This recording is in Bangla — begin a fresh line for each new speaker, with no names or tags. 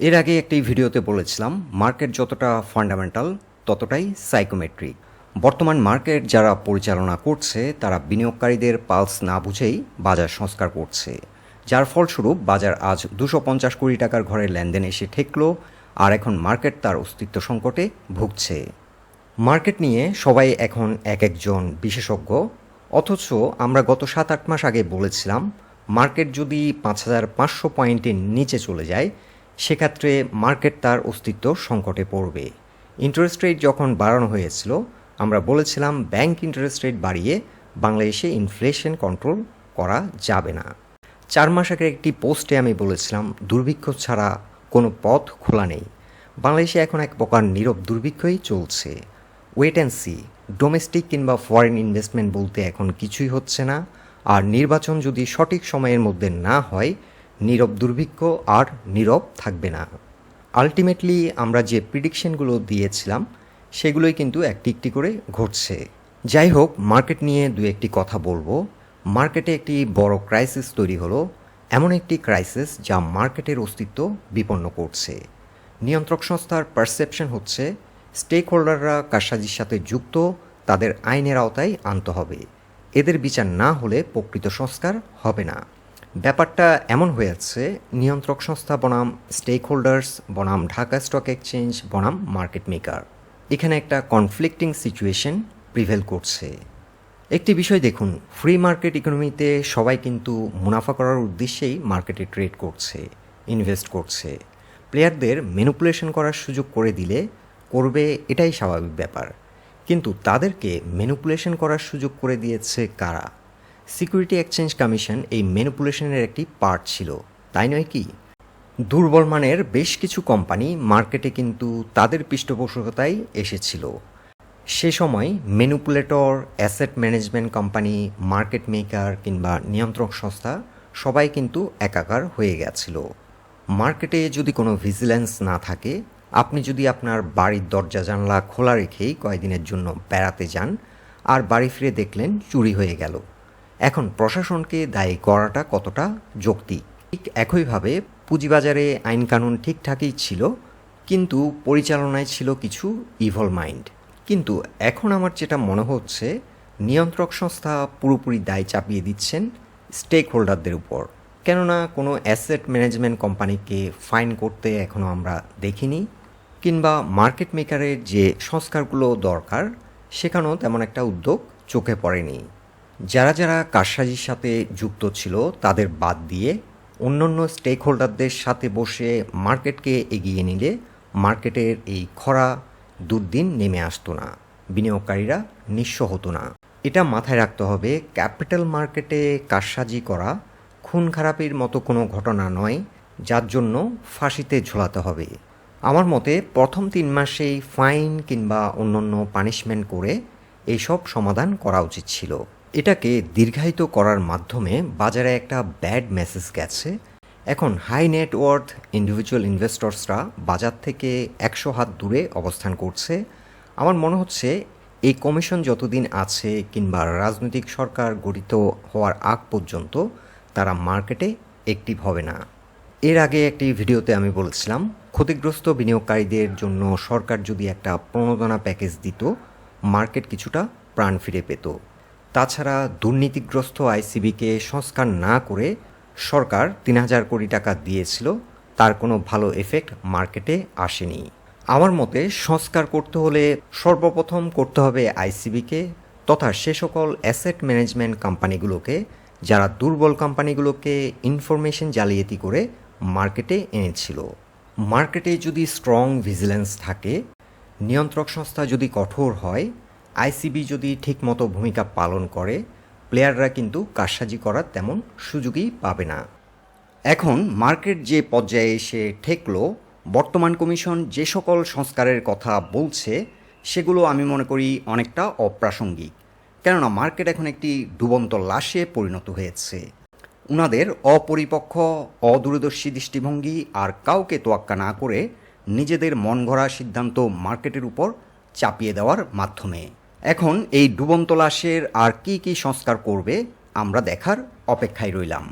এর আগে একটি ভিডিওতে বলেছিলাম, মার্কেট যতটা ফান্ডামেন্টাল, ততটাই সাইকোমেট্রিক। বর্তমান মার্কেট যারা পরিচালনা করছে, তারা বিনিয়োগকারীদের পালস না বুঝেই বাজার সংস্কার করছে। যার ফলস্বরূপ বাজার আজ দুশো পঞ্চাশ কোটি টাকার ঘরে লেনদেন এসে ঠেকল, আর এখন মার্কেট তার অস্তিত্ব সংকটে ভুগছে। মার্কেট নিয়ে সবাই এখন এক একজন বিশেষজ্ঞ, অথচ আমরা গত সাত আট মাস আগে বলেছিলাম, মার্কেট যদি পাঁচ হাজার পাঁচশো পয়েন্টের নিচে চলে যায় সেক্ষেত্রে মার্কেট তার অস্তিত্ব সংকটে পড়বে। ইন্টারেস্ট রেট যখন বাড়ানো হয়েছিল, আমরা বলেছিলাম ব্যাংক ইন্টারেস্ট রেট বাড়িয়ে বাংলাদেশে ইনফ্লেশন কন্ট্রোল করা যাবে না। চার মাস আগের একটি পোস্টে আমি বলেছিলাম, দুর্ভিক্ষ ছাড়া কোনো পথ খোলা নেই। বাংলাদেশে এখন এক প্রকার নীরব দুর্ভিক্ষই চলছে। ওয়েট অ্যান্ড সি ডোমেস্টিক কিংবা ফরেন ইনভেস্টমেন্ট বলতে এখন কিছুই হচ্ছে না। আর নির্বাচন যদি সঠিক সময়ের মধ্যে না হয় নীরব দুর্ভিক্ষ আর নীরব থাকবে না। আলটিমেটলি আমরা যে প্রিডিকশনগুলো দিয়েছিলাম, সেগুলোই কিন্তু একটি একটি করে ঘটছে। যাই হোক, মার্কেট নিয়ে দু একটি কথা বলব। মার্কেটে একটি বড় ক্রাইসিস তৈরি হলো, এমন একটি ক্রাইসিস যা মার্কেটের অস্তিত্ব বিপন্ন করছে। নিয়ন্ত্রক সংস্থার পারসেপশন হচ্ছে স্টেক হোল্ডাররা কারসাজির সাথে যুক্ত, তাদের আইনের আওতায় আনতে হবে। এদের বিচার না হলে প্রকৃত সংস্কার হবে না। ব্যাপারটা এমন হয়ে যাচ্ছে, নিয়ন্ত্রক সংস্থা বনাম স্টেক হোল্ডার্স বনাম ঢাকা স্টক এক্সচেঞ্জ বনাম মার্কেট মেকার এখানে একটা কনফ্লিক্টিং সিচুয়েশন প্রিভেল করছে। একটি বিষয় দেখুন ফ্রি মার্কেট ইকোনমিতে সবাই কিন্তু মুনাফা করার উদ্দেশ্যেই মার্কেটে ট্রেড করছে ইনভেস্ট করছে। প্লেয়ারদের ম্যানুপুলেশন করার সুযোগ করে দিলে করবে এটাই স্বাভাবিক ব্যাপার। কিন্তু তাদেরকে ম্যানুপুলেশন করার সুযোগ করে দিয়েছে কারা? সিকিউরিটি এক্সচেঞ্জ কমিশন এই ম্যানুপুলেশনের একটি পার্ট ছিল। তাই নয় কি? দুর্বল মানের বেশ কিছু কোম্পানি মার্কেটে কিন্তু তাদের পৃষ্ঠপোষকতায় এসেছিল। সে সময় manipulator, asset management company, market maker কিংবা নিয়ন্ত্রক সংস্থা সবাই কিন্তু একাকার হয়ে গেছিল। মার্কেটে যদি কোনো ভিজিলেন্স না থাকে, আপনি যদি আপনার বাড়ির দরজা জানলা খোলা রেখেই কয়েকদিনের জন্য বেড়াতে যান, আর বাড়ি ফিরে দেখলেন চুরি হয়ে গেল। এখন প্রশাসনকে দায়ী করাটা কতটা যৌক্তিক? ঠিক একইভাবে পুঁজিবাজারে আইনকানুন ঠিকঠাকই ছিল, কিন্তু পরিচালনায় ছিল কিছু ইভল মাইন্ড কিন্তু এখন আমার যেটা মনে হচ্ছে, নিয়ন্ত্রক সংস্থা পুরোপুরি দায় চাপিয়ে দিচ্ছেন স্টেক হোল্ডারদের উপর। কেননা কোনো অ্যাসেট ম্যানেজমেন্ট কোম্পানিকে ফাইন করতে এখনও আমরা দেখিনি, কিংবা মার্কেট মেকারের যে সংস্কারগুলো দরকার, সেখানেও তেমন একটা উদ্যোগ চোখে পড়েনি। যারা যারা কারসাজির সাথে যুক্ত ছিল, তাদের বাদ দিয়ে অন্যান্য স্টেক হোল্ডারদের সাথে বসে মার্কেটকে এগিয়ে নিলে মার্কেটের এই খরা দুর্দিন নেমে আসতো না। বিনিয়োগকারীরা নিঃস্ব হতো না। এটা মাথায় রাখতে হবে, ক্যাপিটাল মার্কেটে কারসাজি করা খুন খারাপের মতো কোনো ঘটনা নয়, যার জন্য ফাঁসিতে ঝোলাতে হবে। আমার মতে, প্রথম তিন মাসেই ফাইন কিংবা অন্যান্য পানিশমেন্ট করে এইসব সমাধান করা উচিত ছিল। এটাকে দীর্ঘায়িত করার মাধ্যমে বাজারে একটা ব্যাড মেসেজ গেছে। এখন হাই নেটওয়ার্থ ইন্ডিভিজুয়াল ইনভেস্টর্সরা বাজার থেকে একশো হাত দূরে অবস্থান করছে। আমার মনে হচ্ছে এই কমিশন যতদিন আছে কিংবা রাজনৈতিক সরকার গঠিত হওয়ার আগ পর্যন্ত তারা মার্কেটে অ্যাক্টিভ হবে না। এর আগে একটি ভিডিওতে আমি বলেছিলাম, ক্ষতিগ্রস্ত বিনিয়োগকারীদের জন্য সরকার যদি একটা প্রণোদনা প্যাকেজ দিত, মার্কেট কিছুটা প্রাণ ফিরে পেত। তাছাড়া দুর্নীতিগ্রস্ত আইসিবিকে সংস্কার না করে সরকার তিন হাজার কোটি টাকা দিয়েছিল, তার কোনো ভালো এফেক্ট মার্কেটে আসেনি। আমার মতে সংস্কার করতে হলে সর্বপ্রথম করতে হবে আইসিবিকে তথা সে সকল অ্যাসেট ম্যানেজমেন্ট কোম্পানিগুলোকে যারা দুর্বল কোম্পানিগুলোকে ইনফরমেশন জালিয়াতি করে মার্কেটে এনেছিল। মার্কেটে যদি স্ট্রং ভিজিলেন্স থাকে, নিয়ন্ত্রক সংস্থা যদি কঠোর হয় আইসিবি যদি ঠিকমতো ভূমিকা পালন করে, প্লেয়াররা কিন্তু কারসাজি করার তেমন সুযোগই পাবে না। এখন মার্কেট যে পর্যায়ে এসে ঠেকলো, বর্তমান কমিশন যে সকল সংস্কারের কথা বলছে, সেগুলো আমি মনে করি অনেকটা অপ্রাসঙ্গিক। কেননা মার্কেট এখন একটি ডুবন্ত লাশে পরিণত হয়েছে। উনাদের অপরিপক্ষ অদূরদর্শী দৃষ্টিভঙ্গি আর কাউকে তোয়াক্কা না করে নিজেদের মন সিদ্ধান্ত মার্কেটের উপর চাপিয়ে দেওয়ার মাধ্যমে। এখন এই ডুবন্ত লাশের আর কি কি সংস্কার করবে আমরা দেখার অপেক্ষায় রইলাম।